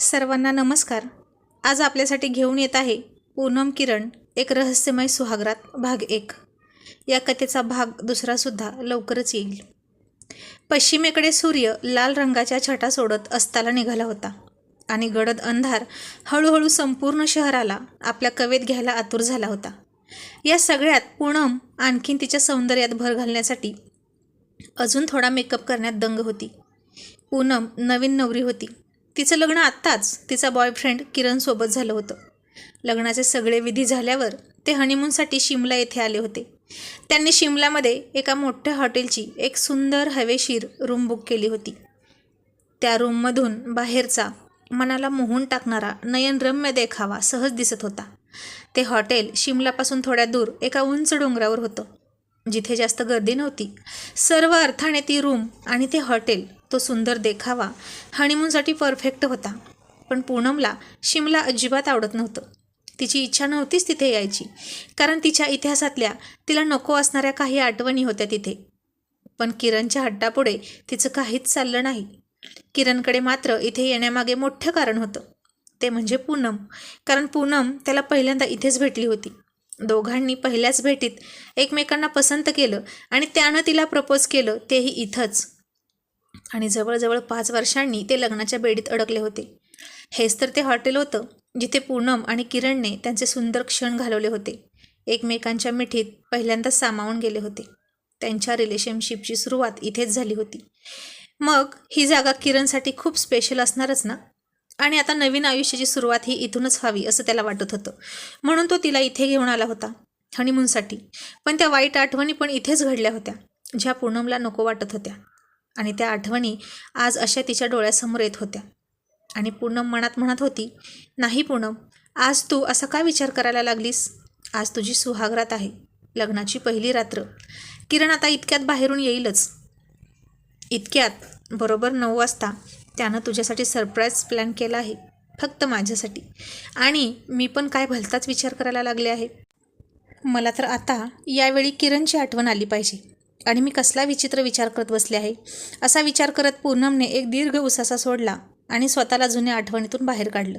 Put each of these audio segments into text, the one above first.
सर्वांना नमस्कार. आज आपल्यासाठी घेऊन येत आहे पूनम किरण एक रहस्यमय सुहागरात भाग एक. या कथेचा भाग दुसरासुद्धा लवकरच येईल. पश्चिमेकडे सूर्य लाल रंगाच्या छटा सोडत अस्ताला निघाला होता आणि गडद अंधार हळूहळू संपूर्ण शहराला आपल्या कवेत घ्यायला आतुर झाला होता. या सगळ्यात पूनम आणखीन तिच्या सौंदर्यात भर घालण्यासाठी अजून थोडा मेकअप करण्यात दंग होती. पूनम नवीन नवरी होती. तिचं लग्न आत्ताच तिचा बॉयफ्रेंड किरणसोबत झालं होतं. लग्नाचे सगळे विधी झाल्यावर ते हनीमूनसाठी शिमला येथे आले होते. त्यांनी शिमलामध्ये एका मोठ्या हॉटेलची एक सुंदर हवेशीर रूम बुक केली होती. त्या रूममधून बाहेरचा मनाला मोहून टाकणारा नयनरम्य देखावा सहज दिसत होता. ते हॉटेल शिमलापासून थोड्या दूर एका उंच डोंगरावर होतं. जिथे जास्त गर्दी नव्हती सर्व अर्थाने ती रूम आणि ते हॉटेल तो सुंदर देखावा हनीमूनसाठी परफेक्ट होता. पण पूनमला शिमला अजिबात आवडत नव्हतं. तिची इच्छा नव्हतीच तिथे यायची. कारण तिच्या इतिहासातल्या तिला नको असणाऱ्या काही आठवणी होत्या तिथे. पण किरणच्या हट्टापुढे तिचं काहीच चाललं नाही. किरणकडे मात्र इथे येण्यामागे मोठं कारण होतं. ते म्हणजे पूनम. कारण पूनम त्याला पहिल्यांदा इथेच भेटली होती. दोघांनी पहिल्याच भेटीत एकमेकांना पसंत केलं आणि त्यानं तिला प्रपोज केलं तेही इथंच. आणि जवळजवळ पाच वर्षांनी ते लग्नाच्या बेडीत अडकले होते. हेच तर ते हॉटेल होतं जिथे पूनम आणि किरणने त्यांचे सुंदर क्षण घालवले होते. एकमेकांच्या मिठीत पहिल्यांदाच सामावून गेले होते. त्यांच्या रिलेशनशिपची सुरुवात इथेच झाली होती. मग ही जागा किरणसाठी खूप स्पेशल असणारच ना? आणि आता नवीन आयुष्याची सुरुवात ही इथूनच व्हावी असं त्याला वाटत होतं. म्हणून तो तिला इथे घेऊन आला होता हनीमूनसाठी पण त्या वाईट आठवणी पण इथेच घडल्या होत्या ज्या पूनमला नको वाटत होत्या. आणि त्या आठवणी आज अशा तिच्या डोळ्यासमोर येत होत्या. आणि पूनम मनात म्हणत होती नाही पूनम आज तू असा का विचार करायला लागलीस? आज तुझी सुहागरात आहे लग्नाची पहिली रात्र. किरण आता इतक्यात बाहेरून येईलच. इतक्यात? बरोबर नऊ वाजता. त्यानं तुझ्यासाठी सरप्राईज प्लॅन केला आहे फक्त माझ्यासाठी. आणि मी पण काय भलताच विचार करायला लागले आहे. मला तर आता यावेळी किरणची आठवण आली पाहिजे. आणि मी कसला विचित्र विचार करत बसले आहे? असा विचार करत पूनमने एक दीर्घ उसासा सोडला आणि स्वतःला जुन्या आठवणीतून बाहेर काढलं.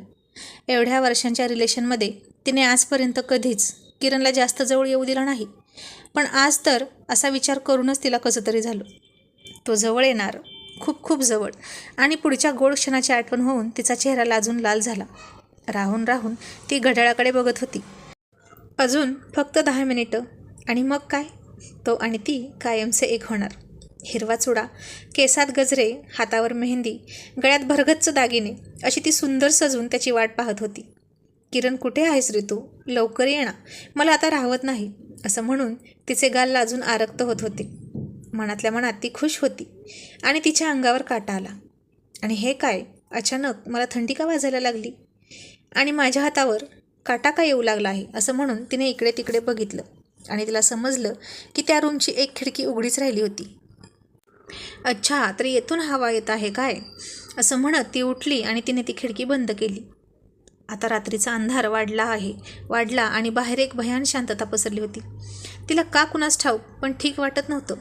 एवढ्या वर्षांच्या रिलेशनमध्ये तिने आजपर्यंत कधीच किरणला जास्त जवळ येऊ दिला नाही. पण आज तर असा विचार करूनच तिला कसं तरी झालं. तो जवळ येणार खूप खूप जवळ आणि पुढच्या गोड क्षणाची आठवण होऊन तिचा चेहरा लाजून लाल झाला. राहून राहून ती घड्याळाकडे बघत होती. अजून फक्त दहा मिनिटं आणि मग काय? तो आणि ती कायमचे एक होणार. हिरवा चुडा केसात गजरे हातावर मेहंदी गळ्यात भरगच्च दागिने अशी ती सुंदर सजून त्याची वाट पाहत होती. किरण कुठे आहेस ऋतू तू? लवकर येणा मला आता राहवत नाही. असं म्हणून तिचे गाल लाजून आरक्त होत होते. मनातल्या मनात ती खुश होती आणि तिच्या अंगावर काटा आला. आणि हे काय? अचानक मला थंडी का वाजायला लागली? आणि माझ्या हातावर काटा का येऊ लागला आहे? असं म्हणून तिने इकडे तिकडे बघितलं. आणि तिला समजलं की त्या रूमची एक खिडकी उघडीच राहिली होती. अच्छा तर येथून हवा येत आहे काय? असं म्हणत ती उठली आणि तिने ती खिडकी बंद केली. आता रात्रीचा अंधार वाढला आहे वाढला आणि बाहेर एक भयान शांतता पसरली होती. तिला का कुणास ठाऊक पण ठीक वाटत नव्हतं.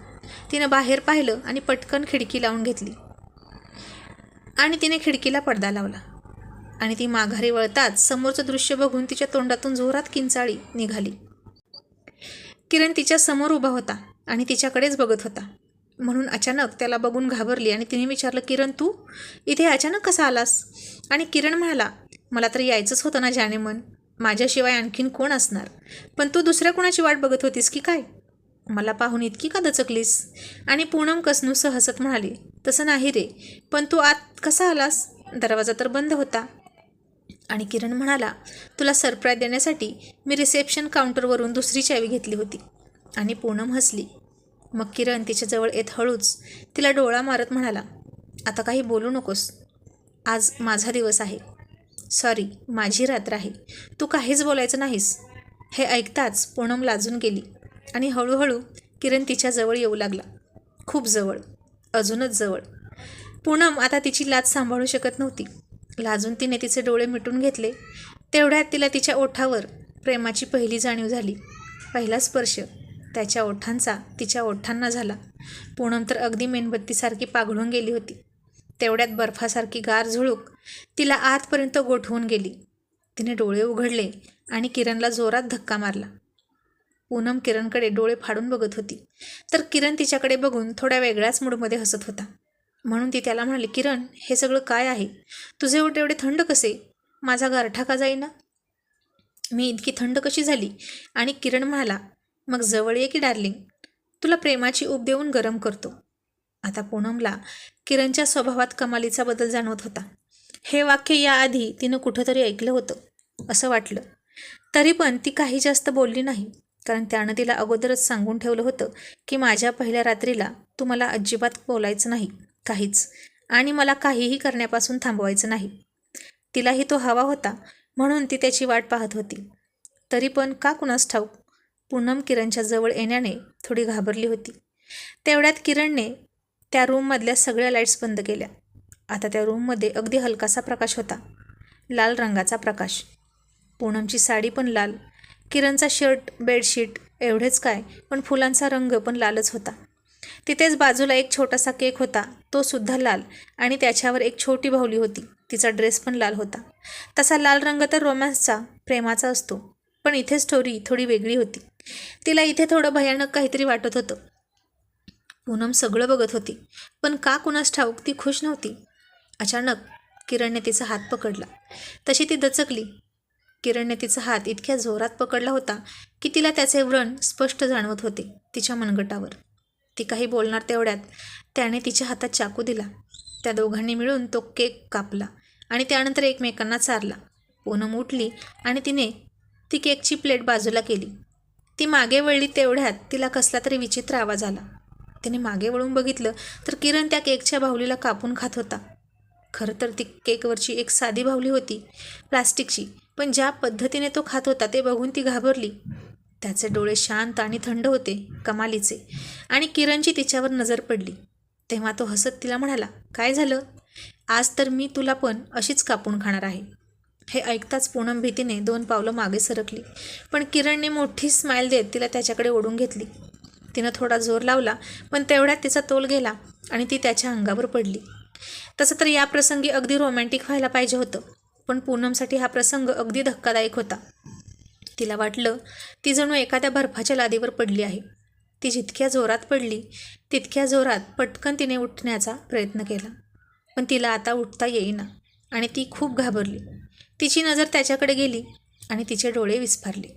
तिनं बाहेर पाहिलं आणि पटकन खिडकी लावून घेतली. आणि तिने खिडकीला पडदा लावला. आणि ती माघारी वळताच समोरचं दृश्य बघून तिच्या तोंडातून जोरात किंचाळी निघाली. किरण तिच्या समोर उभा होता आणि तिच्याकडेच बघत होता. म्हणून अचानक त्याला बघून घाबरली आणि तिने विचारलं किरण तू इथे अचानक कसा आलास? आणि किरण म्हणाला मला तर यायचंच होतं ना जाणे मन. माझ्याशिवाय आणखीन कोण असणार? पण तू दुसऱ्या कोणाची वाट बघत होतीस की काय? मला पाहून इतकी का दचकलीस? आणि पूनम कसनूसं हसत म्हणाली तसं नाही रे. पण तू आत कसा आलास? दरवाजा तर बंद होता. आणि किरण म्हणाला तुला सरप्राईज देण्यासाठी मी रिसेप्शन काउंटरवरून दुसरी चावी घेतली होती. आणि पूनम हसली. मग किरण तिच्याजवळ येत हळूच तिला डोळा मारत म्हणाला आता काही बोलू नकोस. आज माझा दिवस आहे. सॉरी माझी रात्र आहे. तू काहीच बोलायचं नाहीस. हे ऐकताच पूनम लाजून गेली आणि हळूहळू किरण तिच्याजवळ येऊ लागला. खूप जवळ अजूनच जवळ. पूनम आता तिची लाज सांभाळू शकत नव्हती. लाजून तिने तिचे डोळे मिटून घेतले. तेवढ्यात तिला तिच्या ओठावर प्रेमाची पहिली जाणीव झाली. पहिला स्पर्श त्याच्या ओठांचा तिच्या ओठांना झाला. पूनम तर अगदी मेणबत्तीसारखी पाघळून गेली होती. तेवढ्यात बर्फासारखी गार झुळूक तिला आतपर्यंत गोठवून गेली. तिने डोळे उघडले आणि किरणला जोरात धक्का मारला. पूनम किरणकडे डोळे फाडून बघत होती. तर किरण तिच्याकडे बघून थोड्या वेगळ्याच मूडमध्ये हसत होता. म्हणून ती त्याला म्हणाली किरण हे सगळं काय आहे? तुझे ओट एवढे थंड कसे? माझा गारठा का जाईना? मी इतकी थंड कशी झाली? आणि किरण म्हणाला मग जवळ ये की डार्लिंग? तुला प्रेमाची ऊब देऊन गरम करतो. आता पूनमला किरणच्या स्वभावात कमालीचा बदल जाणवत होता. हे वाक्य याआधी तिनं कुठंतरी ऐकलं होतं असं वाटलं. तरी पण ती काही जास्त बोलली नाही कारण त्यानं तिला अगोदरच सांगून ठेवलं होतं की माझ्या पहिल्या रात्रीला तू मला अजिबात बोलायचं नाही. काहीच. आणि मला काहीही करण्यापासून थांबवायचं नाही. तिलाही तो हवा होता म्हणून ती त्याची वाट पाहत होती. तरी पण का कुणास ठाऊक? पूनम किरणच्या जवळ येण्याने थोडी घाबरली होती. तेवढ्यात किरणने त्या रूममधल्या सगळ्या लाईट्स बंद केल्या. आता त्या रूममध्ये अगदी हलकासा प्रकाश होता. लाल रंगाचा प्रकाश. पूनमची साडी पण लाल. किरणचा शर्ट बेडशीट एवढेच काय पण फुलांचा रंग पण लालच होता. तिथेच बाजूला एक छोटासा केक होता. तो सुद्धा लाल आणि त्याच्यावर एक छोटी बाहुली होती. तिचा ड्रेस पण लाल होता. तसा लाल रंग तर रोमॅन्सचा प्रेमाचा असतो. पण इथे स्टोरी थोडी वेगळी होती. तिला इथे थोडं भयानक काहीतरी वाटत होतं. पूनम सगळं बघत होती. पण का कुणास ठाऊक ती खुश नव्हती. अचानक किरणने तिचा हात पकडला. तशी ती दचकली. किरणने तिचा हात इतक्या जोरात पकडला होता की तिला त्याचे व्रण स्पष्ट जाणवत होते तिच्या मनगटावर. ती काही बोलणार तेवढ्यात त्याने तिच्या हातात चाकू दिला. त्या दोघांनी मिळून तो केक कापला आणि त्यानंतर एकमेकांना चारला. पूनम उठली आणि तिने ती केकची प्लेट बाजूला केली. ती मागे वळली तेवढ्यात तिला कसला तरी विचित्र आवाज आला. तिने मागे वळून बघितलं तर किरण त्या केकच्या बाहुलीला कापून खात होता. खरं तर ती केकवरची एक साधी बाहुली होती प्लास्टिकची. पण ज्या पद्धतीने तो खात होता ते बघून ती घाबरली. त्याचे डोळे शांत आणि थंड होते कमालीचे. आणि किरणची तिच्यावर नजर पडली. तेव्हा तो हसत तिला म्हणाला काय झालं? आज तर मी तुला पण अशीच कापून खाणार आहे. हे ऐकताच पूनम भीतीने दोन पावलं मागे सरकली. पण किरणने मोठी स्माईल देत तिला त्याच्याकडे ओढून घेतली. तिनं थोडा जोर लावला पण तेवढ्यात तिचा तोल गेला आणि ती त्याच्या अंगावर पडली. तसं तर या प्रसंगी अगदी रोमॅन्टिक व्हायला पाहिजे होतं पण पूनमसाठी हा प्रसंग अगदी धक्कादायक होता. तिला वाटलं ती जणू एखाद्या बर्फाच्या लादीवर पडली आहे. ती जितक्या जोरात पडली तितक्या जोरात पटकन तिने उठण्याचा प्रयत्न केला. पण तिला आता उठता येईना आणि ती खूप घाबरली. तिची नजर त्याच्याकडे गेली आणि तिचे डोळे विस्फारले.